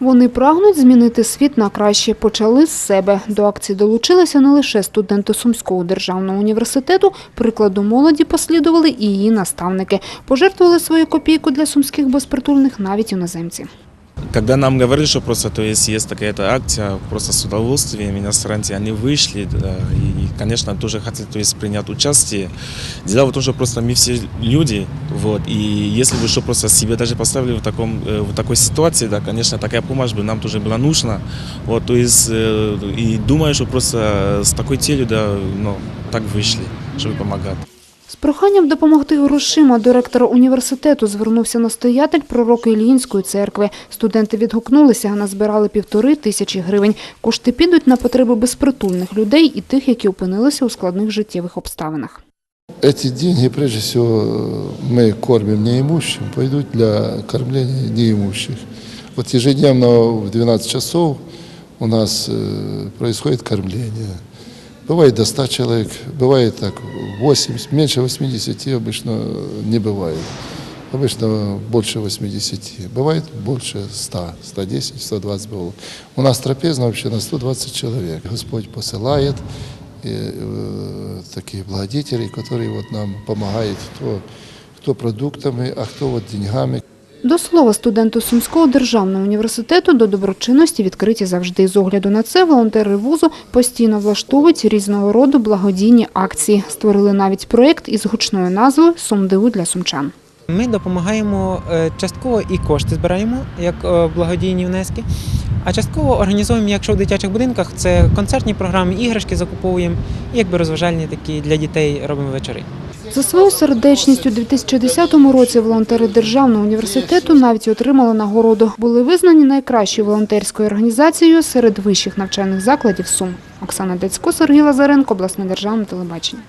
Вони прагнуть змінити світ на краще. Почали з себе. До акції долучилися не лише студенти Сумського державного університету. Прикладу молоді послідували і її наставники. Пожертвували свою копійку для сумських безпритульних навіть іноземці. Когда нам говорили, что просто то есть есть такая-то акция, просто с удовольствием иностранцы, они вышли, да, конечно, тоже хотели то есть, принять участие. Дело в том, что просто мы все люди, вот, и если бы что просто себе даже поставили в, таком, э, в такой ситуации, да, конечно, такая помощь бы нам тоже была нужна, вот, то есть, э, и думаю, что просто с такой целью, да, ну, так вышли, чтобы помогать. З проханням допомогти грошима до ректора університету звернувся настоятель пророк Іллінської церкви. Студенти відгукнулися, назбирали півтори тисячі гривень. Кошти підуть на потреби безпритульних людей і тих, які опинилися у складних життєвих обставинах. Эти деньги, прежде всего, мы кормим неимущим, пойдут для кормления неимущих. Вот ежедневно в 12 часов у нас э, происходит кормление. Бывает до 100 человек, бывает так 80, меньше 80 обычно не бывает. Обычно больше 80, бывает больше 100, 110, 120 было. У нас трапезно вообще на 120 человек. Господь посылает э, э, таких благодетелей, которые вот нам помогают, кто, кто продуктами, а кто вот деньгами. До слова, студенти Сумського державного університету до доброчинності відкриті завжди. З огляду на це волонтери вузу постійно влаштовують різного роду благодійні акції. Створили навіть проєкт із гучною назвою «Сумдиву для сумчан». Ми допомагаємо е, частково і кошти збираємо як е, благодійні внески, а частково організовуємо, якщо в дитячих будинках, це концертні програми, іграшки закуповуємо і якби розважальні такі для дітей робимо вечори. За свою сердечність у 2010 році волонтери Державного університету навіть отримали нагороду. Були визнані найкращою волонтерською організацією серед вищих навчальних закладів Сум. Оксана Децько, Сергій Лазаренко, обласне державне телебачення.